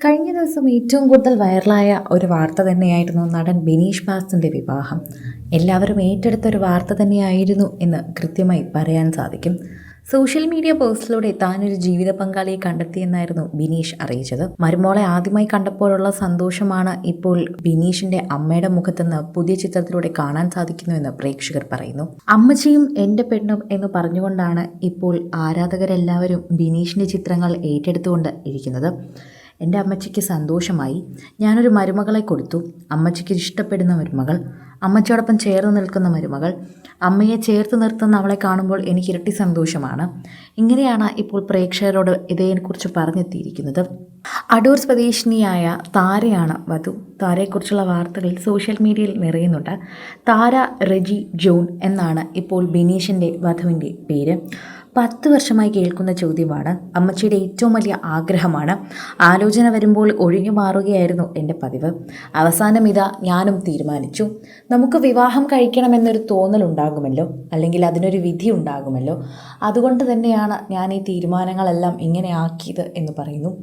കഴിഞ്ഞ ദിവസം ഏറ്റവും കൂടുതൽ വൈറലായ ഒരു വാർത്ത തന്നെയായിരുന്നു നടൻ ബിനീഷ് ബാസിന്റെ വിവാഹം. എല്ലാവരും ഏറ്റെടുത്ത ഒരു വാർത്ത തന്നെയായിരുന്നു എന്ന് കൃത്യമായി പറയാൻ സാധിക്കും. സോഷ്യൽ മീഡിയ പോസ്റ്റിലൂടെ താനൊരു ജീവിത പങ്കാളിയെ കണ്ടെത്തിയെന്നായിരുന്നു ബിനീഷ് അറിയിച്ചത്. മരുമോളെ ആദ്യമായി കണ്ടപ്പോഴുള്ള സന്തോഷമാണ് ഇപ്പോൾ ബിനീഷിന്റെ അമ്മയുടെ മുഖത്തുനിന്ന് പുതിയ ചിത്രത്തിലൂടെ കാണാൻ സാധിക്കുന്നു എന്ന് പ്രേക്ഷകർ പറയുന്നു. അമ്മച്ചിയും എന്റെ പെണ്ണും എന്ന് പറഞ്ഞുകൊണ്ടാണ് ഇപ്പോൾ ആരാധകരെല്ലാവരും ബിനീഷിന്റെ ചിത്രങ്ങൾ ഏറ്റെടുത്തുകൊണ്ട് ഇരിക്കുന്നത്. എന്റെ അമ്മച്ചിക്ക് സന്തോഷമായി. ഞാനൊരു മരുമകളെ കൊടുത്തു. അമ്മച്ചിക്ക് ഇഷ്ടപ്പെടുന്ന മരുമകൾ അമ്മച്ചിയോടൊപ്പം ചേർന്ന് നിൽക്കുന്ന മരുമകൾ അമ്മയെ ചേർത്ത് നിർത്തുന്ന അവളെ കാണുമ്പോൾ എനിക്ക് ഇരട്ടി സന്തോഷമാണ്. ഇങ്ങനെയാണ് ഇപ്പോൾ പ്രേക്ഷകരോട് ഇതേക്കുറിച്ച് പറഞ്ഞെത്തിയിരിക്കുന്നത്. അടൂർ സ്വദേശിനിയായ താരയാണ് വധു. താരയെക്കുറിച്ചുള്ള വാർത്തകൾ സോഷ്യൽ മീഡിയയിൽ നിറയുന്നുണ്ട്. താര റെജി ജോൺ എന്നാണ് ഇപ്പോൾ ബിനീഷിന്റെ വധുവിന്റെ പേര്. പത്ത് വർഷമായി കേൾക്കുന്ന ചോദ്യമാണ്. അമ്മച്ചിയുടെ ഏറ്റവും വലിയ ആഗ്രഹമാണ്. ആലോചന വരുമ്പോൾ ഒഴിഞ്ഞു മാറുകയായിരുന്നു എന്റെ പതിവ്. അവസാനം ഇതാ ഞാനും തീരുമാനിച്ചു. നമുക്ക് വിവാഹം കഴിക്കണമെന്നൊരു തോന്നലുണ്ടാകുമല്ലോ അല്ലെങ്കിൽ അതിനൊരു വിധി ഉണ്ടാകുമല്ലോ? അതുകൊണ്ട് തന്നെയാണ് ഞാൻ ഈ തീരുമാനങ്ങളെല്ലാം ഇങ്ങനെ ആക്കിയത് എന്ന് പറയുന്നു.